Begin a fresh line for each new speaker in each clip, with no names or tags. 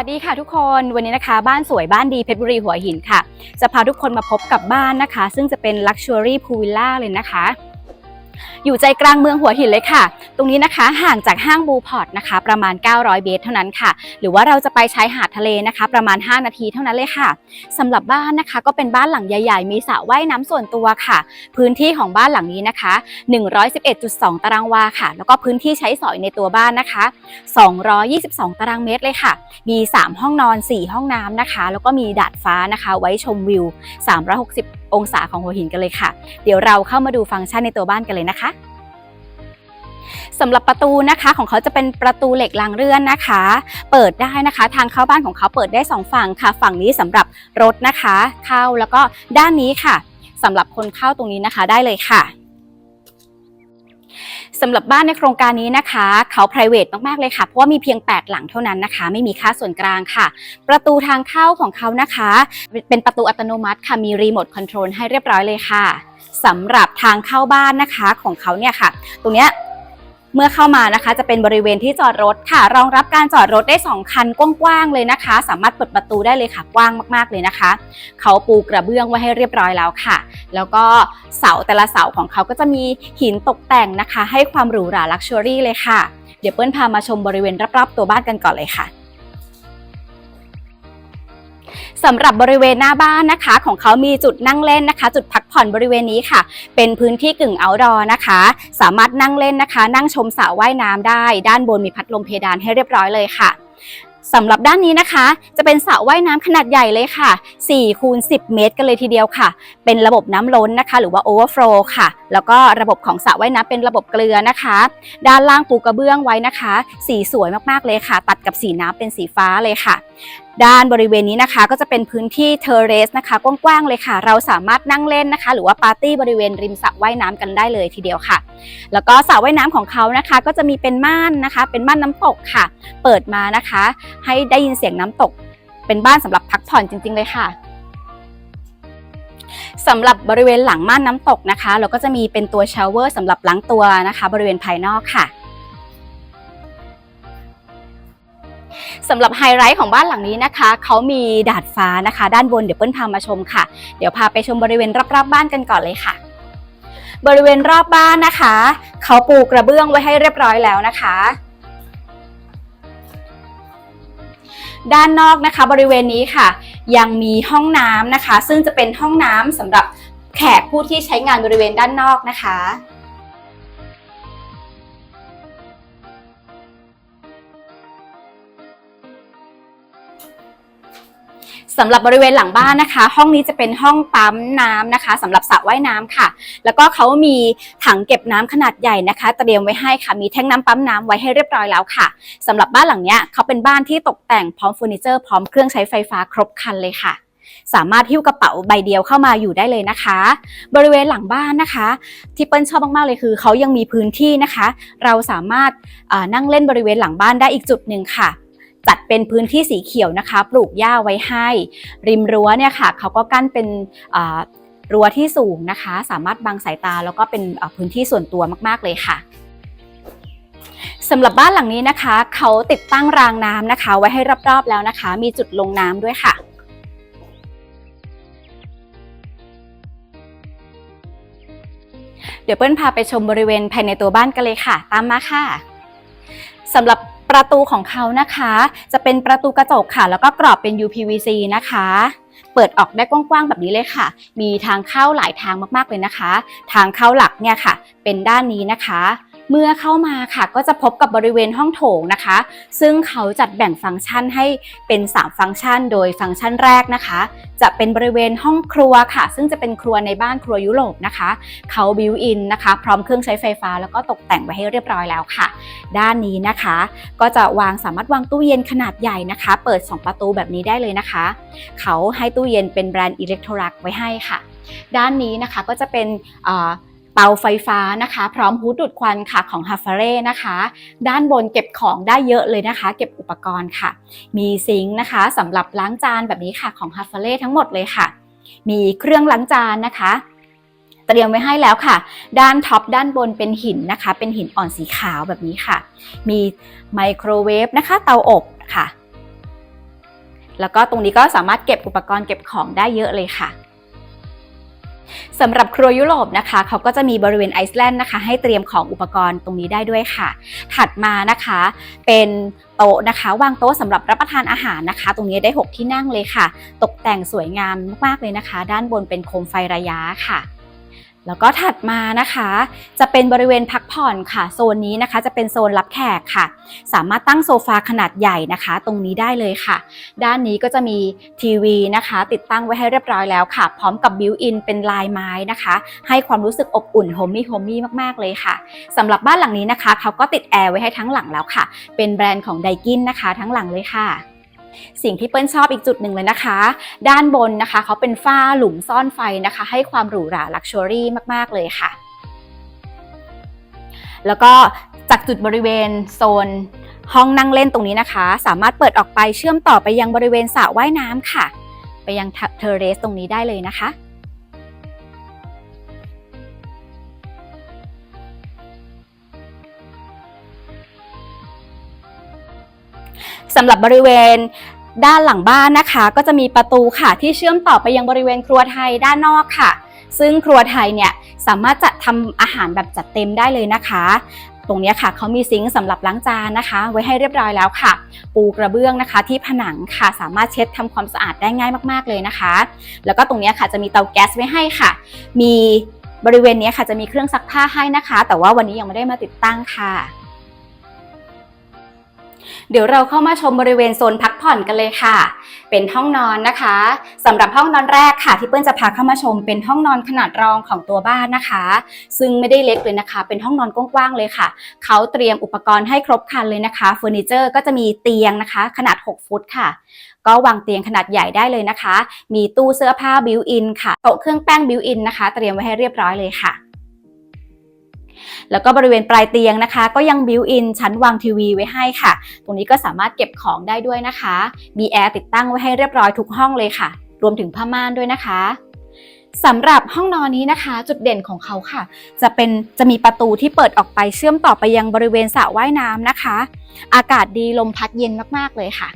สวัสดีค่ะทุกคนวันนี้นะคะ บ้านสวยบ้านดีเพชรบุรีหัวหินค่ะ จะพาทุกคนมาพบกับบ้านนะคะ ซึ่งจะเป็น Luxury p o o l วิลล่าเลยนะคะ อยู่ใจกลางเมืองหัวหินเลยค่ะ ตรงนี้นะคะห่างจากห้างบูพอร์ตนะคะ ประมาณ 900 เมตรเท่านั้นค่ะ หรือว่าเราจะไปชายหาดทะเลนะคะ ประมาณ 5 นาทีเท่านั้นเลยค่ะสำหรับบ้านนะคะ ก็เป็นบ้านหลังใหญ่ ๆ มีสระว่ายน้ำส่วนตัวค่ะ พื้นที่ของบ้านหลังนี้นะคะ 111.2 ตารางวาค่ะ แล้วก็พื้นที่ใช้สอยในตัวบ้านนะคะ 222 ตารางเมตรเลยค่ะ มี 3 ห้องนอน 4 ห้องน้ำนะคะ แล้วก็มีดาดฟ้านะคะ ไว้ชมวิว 360องศาของหัวหินกันเลยค่ะ เดี๋ยวเราเข้ามาดูฟังก์ชันในตัวบ้านกันเลยนะคะสำหรับประตูนะคะของเขาจะเป็นประตูเหล็กรางเลื่อนนะคะ เปิดได้นะคะ ทางเข้าบ้านของเขาเปิดได้สองฝั่งค่ะ ฝั่งนี้สำหรับรถนะคะ เข้าแล้วก็ด้านนี้ค่ะสำหรับคนเข้าตรงนี้นะคะได้เลยค่ะ สำหรับบ้านในโครงการนี้นะคะ เขา p r i v a t e มากๆเลยค่ะ เพราะว่ามีเพียง 8 หลังเท่านั้นนะคะ ไม่มีค่าส่วนกลางค่ะ ประตูทางเข้าของเขานะคะ เป็นประตูอัตโนมัติค่ะ มีรีโมทคอนโทรลให้เรียบร้อยเลยค่ะสำหรับทางเข้าบ้านนะคะของเขาเนี่ยค่ะ ตรงเนี้ย เมื่อเข้ามานะคะ จะเป็นบริเวณที่จอดรถค่ะ รองรับการจอดรถได้ 2 คันกว้างๆเลยนะคะ สามารถเปิดประตูได้เลยค่ะกว้างมากๆเลยนะคะ เขาปูกระเบื้องไว้ให้เรียบร้อยแล้วค่ะ แล้วก็เสาแต่ละเสาของเขาก็จะมีหินตกแต่งนะคะ ให้ความหรูหราลักชัวรี่เลยค่ะ เดี๋ยวเปิ้ลพามาชมบริเวณรอบๆตัวบ้านกันก่อนเลยค่ะ สำหรับบริเวณหน้าบ้านนะคะ ของเขามีจุดนั่งเล่นนะคะ จุดพักผ่อนบริเวณนี้ค่ะ เป็นพื้นที่กึ่งเอาดอร์นะคะ สามารถนั่งเล่นนะคะ นั่งชมสระว่ายน้ำได้ ด้านบนมีพัดลมเพดานให้เรียบร้อยเลยค่ะ สำหรับด้านนี้นะคะ จะเป็นสระว่ายน้ำขนาดใหญ่เลยค่ะ4คูณ10 เมตร กันเลยทีเดียวค่ะ เป็นระบบน้ำล้นนะคะ หรือว่า overflow ค่ะ แล้วก็ระบบของสระว่ายน้ำเป็นระบบเกลือนะคะ ด้านล่างปูกระเบื้องไว้นะคะ สีสวยมากๆเลยค่ะ ตัดกับสีน้ำเป็นสีฟ้าเลยค่ะ ด้านบริเวณนี้นะคะก็จะเป็นพื้นที่เทอเรสนะคะ กว้างๆเลยค่ะ เราสามารถนั่งเล่นนะคะ หรือว่าปาร์ตี้บริเวณริมสระว่ายน้ำกันได้เลยทีเดียวค่ะ แล้วก็สระว่ายน้ำของเขานะคะ ก็จะมีเป็นม่านนะคะ เป็นม่านน้ำตกค่ะ เปิดมานะคะให้ได้ยินเสียงน้ำตก เป็นบ้านสำหรับพักผ่อนจริง ๆ เลยค่ะสำหรับบริเวณหลังม่านน้ำตกนะคะ เราก็จะมีเป็นตัวชาวเวอร์สำหรับล้างตัวนะคะ บริเวณภายนอกค่ะสำหรับไฮไลท์ของบ้านหลังนี้นะคะ เขามีดาดฟ้านะคะ ด้านบนเดี๋ยวเปิ้ลพามาชมค่ะ เดี๋ยวพาไปชมบริเวณรอบๆบ้านกันก่อนเลยค่ะ บริเวณรอบบ้านนะคะ เขาปูกระเบื้องไว้ให้เรียบร้อยแล้วนะคะ ด้านนอกนะคะ บริเวณนี้ค่ะ ยังมีห้องน้ำนะคะ ซึ่งจะเป็นห้องน้ำสำหรับแขกผู้ที่ใช้งานบริเวณด้านนอกนะคะ สำหรับบริเวณหลังบ้านนะคะ ห้องนี้จะเป็นห้องปั๊มน้ำนะคะสำหรับสระว่ายน้ำค่ะ แล้วก็เขามีถังเก็บน้ำขนาดใหญ่นะคะ เตรียมไว้ให้ค่ะมีแท่งน้ำปั๊มน้ำไว้ให้เรียบร้อยแล้วค่ะสำหรับบ้านหลังเนี้ยเขาเป็นบ้านที่ตกแต่งพร้อมเฟอร์นิเจอร์พร้อมเครื่องใช้ไฟฟ้าครบคันเลยค่ะสามารถหิ้วกระเป๋าใบเดียวเข้ามาอยู่ได้เลยนะคะ บริเวณหลังบ้านนะคะ ที่เปิ้ลชอบมากๆเลยคือเขายังมีพื้นที่นะคะ เราสามารถนั่งเล่นบริเวณหลังบ้านได้อีกจุดหนึ่งค่ะ จัดเป็นพื้นที่สีเขียวนะคะ ปลูกหญ้าไว้ให้ ริมรั้วเนี่ยค่ะเขาก็กั้นเป็นรั้วที่สูงนะคะ สามารถบังสายตาแล้วก็เป็นพื้นที่ส่วนตัวมากๆเลยค่ะสำหรับบ้านหลังนี้นะคะ เขาติดตั้งรางน้ำนะคะ ไว้ให้รอบๆแล้วนะคะ มีจุดลงน้ำด้วยค่ะเดี๋ยวเปิ้ลพาไปชมบริเวณภายในตัวบ้านกันเลยค่ะ ตามมาค่ะสำหรับ ประตูของเขานะคะ จะเป็นประตูกระจกค่ะ แล้วก็กรอบเป็น UPVC นะคะ เปิดออกได้กว้างๆแบบนี้เลยค่ะ มีทางเข้าหลายทางมากๆเลยนะคะ ทางเข้าหลักเนี่ยค่ะ เป็นด้านนี้นะคะ เมื่อเข้ามาค่ะก็จะพบกับบริเวณห้องโถงนะคะ ซึ่งเขาจัดแบ่งฟังก์ชันให้เป็น 3 ฟังก์ชัน โดยฟังก์ชันแรกนะคะ จะเป็นบริเวณห้องครัวค่ะ ซึ่งจะเป็นครัวในบ้านครัวยุโรปนะคะ เขาบิวอินนะคะ พร้อมเครื่องใช้ไฟฟ้า แล้วก็ตกแต่งไว้ให้เรียบร้อยแล้วค่ะ ด้านนี้นะคะ ก็จะวางสามารถวางตู้เย็นขนาดใหญ่นะคะ เปิด 2 ประตูแบบนี้ได้เลยนะคะ เขาให้ตู้เย็นเป็นแบรนด์อิเล็กโทรักไว้ให้ค่ะ ด้านนี้นะคะก็จะเป็น เตาไฟฟ้านะคะ พร้อมฮูดดูดควันค่ะของฮาฟาเร่นะคะ ด้านบนเก็บของได้เยอะเลยนะคะ เก็บอุปกรณ์ค่ะ มีซิงค์นะคะสำหรับล้างจานแบบนี้ค่ะของฮาฟาเร่ทั้งหมดเลยค่ะ มีเครื่องล้างจานนะคะเตรียมไว้ให้แล้วค่ะ ด้านท็อปด้านบนเป็นหินนะคะ เป็นหินอ่อนสีขาวแบบนี้ค่ะ มีไมโครเวฟนะคะ เตาอบค่ะ แล้วก็ตรงนี้ก็สามารถเก็บอุปกรณ์เก็บของได้เยอะเลยค่ะ สำหรับครัวยุโรปนะคะเขาก็จะมีบริเวณไอซ์แลนด์นะคะ ให้เตรียมของอุปกรณ์ตรงนี้ได้ด้วยค่ะ ถัดมานะคะเป็นโต๊ะนะคะวางโต๊ะสำหรับรับประทานอาหารนะคะ ตรงนี้ได้ 6 ที่นั่งเลยค่ะ ตกแต่งสวยงามมากๆเลยนะคะ ด้านบนเป็นโคมไฟระยะค่ะ แล้วก็ถัดมานะคะ จะเป็นบริเวณพักผ่อนค่ะ โซนนี้นะคะจะเป็นโซนรับแขกค่ะ สามารถตั้งโซฟาขนาดใหญ่นะคะ ตรงนี้ได้เลยค่ะ ด้านนี้ก็จะมีทีวีนะคะ ติดตั้งไว้ให้เรียบร้อยแล้วค่ะ พร้อมกับบิวอินเป็นลายไม้นะคะ ให้ความรู้สึกอบอุ่นโฮมมี่โฮมมี่มากๆเลยค่ะสำหรับบ้านหลังนี้นะคะเขาก็ติดแอร์ไว้ให้ทั้งหลังแล้วค่ะ เป็นแบรนด์ของไดกินนะคะ ทั้งหลังเลยค่ะ สิ่งที่เปิ้ลชอบอีกจุดหนึ่งเลยนะคะ ด้านบนนะคะเขาเป็นฝ้าหลุมซ่อนไฟนะคะ ให้ความหรูหราลักชัวรี่มาก ๆ เลยค่ะ แล้วก็จากจุดบริเวณโซนห้องนั่งเล่นตรงนี้นะคะ สามารถเปิดออกไปเชื่อมต่อไปยังบริเวณสระว่ายน้ำค่ะ ไปยังเทอร์เรสตรงนี้ได้เลยนะคะ สำหรับบริเวณด้านหลังบ้านนะคะ ก็จะมีประตูค่ะที่เชื่อมต่อไปยังบริเวณครัวไทยด้านนอกค่ะ ซึ่งครัวไทยเนี่ยสามารถจัดทำอาหารแบบจัดเต็มได้เลยนะคะ ตรงนี้ค่ะเขามีซิงค์สำหรับล้างจานนะคะ ไว้ให้เรียบร้อยแล้วค่ะ ปูกระเบื้องนะคะ ที่ผนังค่ะสามารถเช็ดทำความสะอาดได้ง่ายมากๆเลยนะคะ แล้วก็ตรงนี้ค่ะจะมีเตาแก๊สไว้ให้ค่ะ มีบริเวณนี้ค่ะจะมีเครื่องซักผ้าให้นะคะ แต่ว่าวันนี้ยังไม่ได้มาติดตั้งค่ะ เดี๋ยวเราเข้ามาชมบริเวณโซนพักผ่อนกันเลยค่ะ เป็นห้องนอนนะคะสำหรับห้องนอนแรกค่ะ ที่เปิ้ลจะพาเข้ามาชม เป็นห้องนอนขนาดรองของตัวบ้านนะคะ ซึ่งไม่ได้เล็กเลยนะคะ เป็นห้องนอนกว้างๆเลยค่ะ เขาเตรียมอุปกรณ์ให้ครบครันเลยนะคะเฟอร์นิเจอร์ก็จะมีเตียงนะคะ ขนาด 6 ฟุตค่ะ ก็วางเตียงขนาดใหญ่ได้เลยนะคะ มีตู้เสื้อผ้าบิวอินค่ะโต๊ะเครื่องแป้งบิวอินนะคะ เตรียมไว้ให้เรียบร้อยเลยค่ะ แล้วก็บริเวณปลายเตียงนะคะ ก็ยังบิวอินชั้นวางทีวีไว้ให้ค่ะ ตรงนี้ก็สามารถเก็บของได้ด้วยนะคะ มีแอร์ติดตั้งไว้ให้เรียบร้อยทุกห้องเลยค่ะ รวมถึงผ้าม่านด้วยนะคะสำหรับห้องนอนนี้นะคะ จุดเด่นของเขาค่ะ จะเป็นจะมีประตูที่เปิดออกไปเชื่อมต่อไปยังบริเวณสระว่ายน้ำนะคะ อากาศดีลมพัดเย็นมากๆเลยค่ะ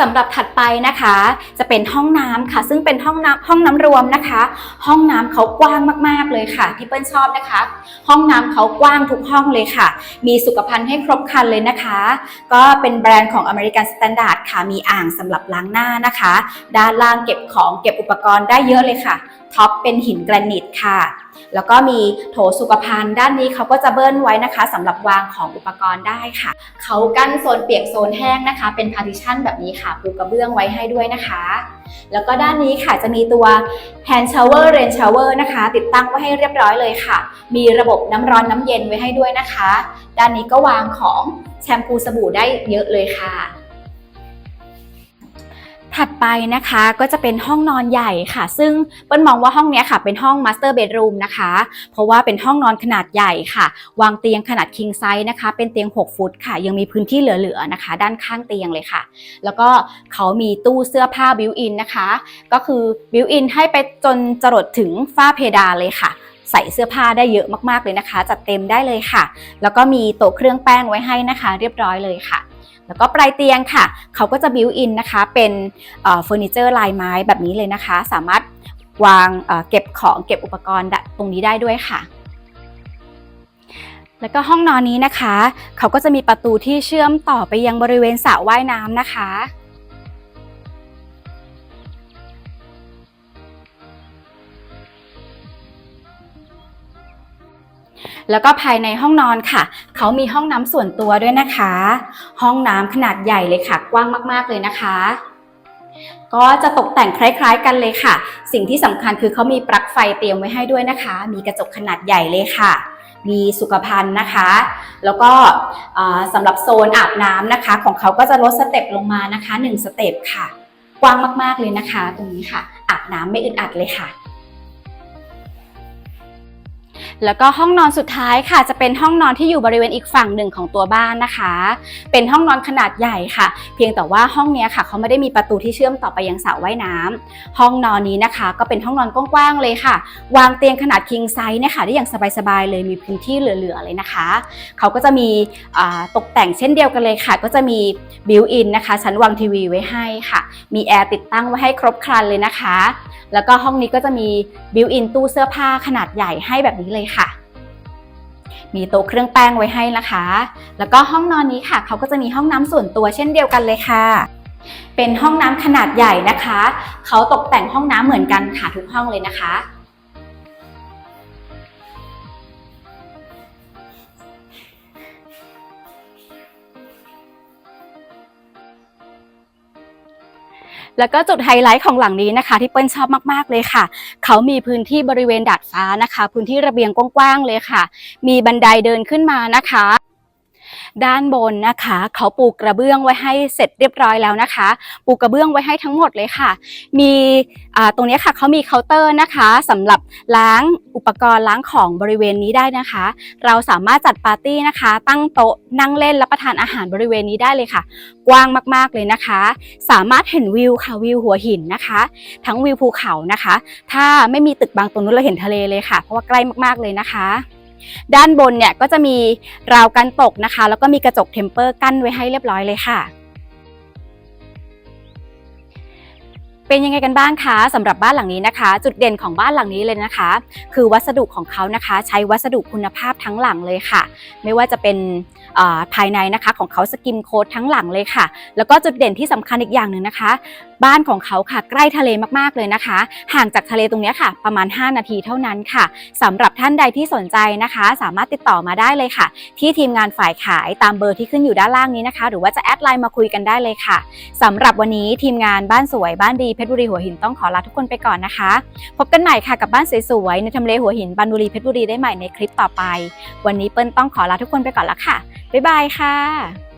สำหรับถัดไปนะคะ จะเป็นห้องน้ำค่ะ ซึ่งเป็นห้องน้ำห้องน้ำรวมนะคะ ห้องน้ำเขากว้างมากๆเลยค่ะ ที่เปิ้ลชอบนะคะ ห้องน้ำเขากว้างทุกห้องเลยค่ะ มีสุขภัณฑ์ให้ครบครันเลยนะคะ ก็เป็นแบรนด์ของอเมริกันสแตนดาร์ดค่ะมีอ่างสำหรับล้างหน้านะคะ ด้านล่างเก็บของเก็บ ปกรณ์ได้เยอะเลยค่ะ ท็อปเป็นหินแกรนิตค่ะ แล้วก็มีโถสุขภัณฑ์ด้านนี้เขาก็จะเบิ้ลไว้นะคะสำหรับวางของอุปกรณ์ได้ค่ะ เขากั้นโซนเปียกโซนแห้งนะคะ เป็นพาร์ติชันแบบนี้ค่ะปูกระเบื้องไว้ให้ด้วยนะคะ แล้วก็ด้านนี้ค่ะจะมีตัว hand shower rain shower นะคะ ติดตั้งไว้ให้เรียบร้อยเลยค่ะ มีระบบน้ำร้อนน้ำเย็นไว้ให้ด้วยนะคะ ด้านนี้ก็วางของแชมพูสบู่ได้เยอะเลยค่ะ ถัดไปนะคะก็จะเป็นห้องนอนใหญ่ค่ะ ซึ่งเปิ้ลมองว่าห้องนี้ค่ะ เป็นห้อง master bedroom นะคะ เพราะว่าเป็นห้องนอนขนาดใหญ่ค่ะ วางเตียงขนาด king size นะคะ เป็นเตียง 6 ฟุตค่ะ ยังมีพื้นที่เหลือๆนะคะ ด้านข้างเตียงเลยค่ะ แล้วก็เขามีตู้เสื้อผ้า built in นะคะ ก็คือ built in ให้ไปจนจรดถึงฝ้าเพดานเลยค่ะใส่เสื้อผ้าได้เยอะมากๆเลยนะคะ จัดเต็มได้เลยค่ะ แล้วก็มีโต๊ะเครื่องแป้งไว้ให้นะคะ เรียบร้อยเลยค่ะ แล้วก็ปลายเตียงค่ะ เขาก็จะบิวอินนะคะ เป็นเฟอร์นิเจอร์ลายไม้แบบนี้เลยนะคะ สามารถวางเเก็บของเก็บอุปกรณ์ตรงนี้ได้ด้วยค่ะ แล้วก็ห้องนอนนี้นะคะ เขาก็จะมีประตูที่เชื่อมต่อไปยังบริเวณสระว่ายน้ำนะคะ แล้วก็ภายในห้องนอนค่ะ เขามีห้องน้ำส่วนตัวด้วยนะคะ ห้องน้ำขนาดใหญ่เลยค่ะ กว้างมากๆเลยนะคะ ก็จะตกแต่งคล้าย ๆ กันเลยค่ะ สิ่งที่สำคัญคือเขามีปลั๊กไฟเตรียมไว้ให้ด้วยนะคะ มีกระจกขนาดใหญ่เลยค่ะมีสุขภัณฑ์นะคะ แล้วก็สำหรับโซนอาบน้ำนะคะ ของเขาก็จะลดสเต็ปลงมานะคะ1สเต็ปค่ะ กว้างมากๆเลยนะคะ ตรงนี้ค่ะ อาบน้ำไม่อึดอัดเลยค่ะ แล้วก็ห้องนอนสุดท้ายค่ะ จะเป็นห้องนอนที่อยู่บริเวณอีกฝั่งหนึ่งของตัวบ้านนะคะ เป็นห้องนอนขนาดใหญ่ค่ะ เพียงแต่ว่าห้องนี้ค่ะเขาไม่ได้มีประตูที่เชื่อมต่อไปยังสระว่ายน้ำห้องนอนนี้นะคะ ก็เป็นห้องนอนกว้างๆเลยค่ะ วางเตียงขนาด king size เนี่ยค่ะได้อย่างสบายๆเลยมีพื้นที่เหลือๆเลยนะคะ เขาก็จะมีตกแต่งเช่นเดียวกันเลยค่ะ ก็จะมีบิวอินนะคะชั้นวางทีวีไว้ให้ค่ะ มีแอร์ติดตั้งไว้ให้ครบครันเลยนะคะ แล้วก็ห้องนี้ก็จะมีบิวอินตู้เสื้อผ้าขนาดใหญ่ให้แบบนี้เลยค่ะ มีโต๊ะเครื่องแป้งไว้ให้นะคะ แล้วก็ห้องนอนนี้ค่ะ เขาก็จะมีห้องน้ำส่วนตัวเช่นเดียวกันเลยค่ะ เป็นห้องน้ำขนาดใหญ่นะคะ เขาตกแต่งห้องน้ำเหมือนกันค่ะทุกห้องเลยนะคะ แล้วก็จุดไฮไลท์ของหลังนี้นะคะ ที่เปิ้ลชอบมากๆเลยค่ะ เขามีพื้นที่บริเวณดาดฟ้านะคะ พื้นที่ระเบียงกว้างๆเลยค่ะ มีบันไดเดินขึ้นมานะคะ ด้านบนนะคะ เขาปูกระเบื้องไว้ให้เสร็จเรียบร้อยแล้วนะคะ ปูกระเบื้องไว้ให้ทั้งหมดเลยค่ะ มีตรงนี้ค่ะเขามีเคาน์เตอร์นะคะสำหรับล้างอุปกรณ์ล้างของบริเวณนี้ได้นะคะ เราสามารถจัดปาร์ตี้นะคะ ตั้งโต๊ะนั่งเล่นรับประทานอาหารบริเวณนี้ได้เลยค่ะ กว้างมากๆเลยนะคะ สามารถเห็นวิวค่ะวิวหัวหินนะคะ ทั้งวิวภูเขานะคะ ถ้าไม่มีตึกบางตรงนู้นเราเห็นทะเลเลยค่ะ เพราะว่าใกล้มากๆเลยนะคะ ด้านบนเนี่ยก็จะมีราวกันตกนะคะ แล้วก็มีกระจกเทมเปอร์กั้นไว้ให้เรียบร้อยเลยค่ะ เป็นยังไงกันบ้างคะสำหรับบ้านหลังนี้นะคะ จุดเด่นของบ้านหลังนี้เลยนะคะ คือวัสดุของเขานะคะ ใช้วัสดุคุณภาพทั้งหลังเลยค่ะ ไม่ว่าจะเป็นภายในนะคะของเขาสกิมโค้ดทั้งหลังเลยค่ะ แล้วก็จุดเด่นที่สำคัญอีกอย่างหนึ่งนะคะ บ้านของเขาค่ะใกล้ทะเลมากๆเลยนะคะ ห่างจากทะเลตรงนี้ค่ะ ประมาณ 5 นาทีเท่านั้นค่ะสำหรับท่านใดที่สนใจนะคะ สามารถติดต่อมาได้เลยค่ะ ที่ทีมงานฝ่ายขายตามเบอร์ที่ขึ้นอยู่ด้านล่างนี้นะคะ หรือว่าจะแอดไลน์มาคุยกันได้เลยค่ะสำหรับวันนี้ทีมงานบ้านสวยบ้านดีเพชรบุรีหัวหินต้องขอลาทุกคนไปก่อนนะคะ พบกันใหม่ค่ะกับบ้านสวยๆในทำเลหัวหินบานบุรีเพชรบุรีได้ใหม่ในคลิปต่อไป วันนี้เปิ้ลต้องขอลาทุกคนไปก่อนละค่ะบ๊ายบายค่ะ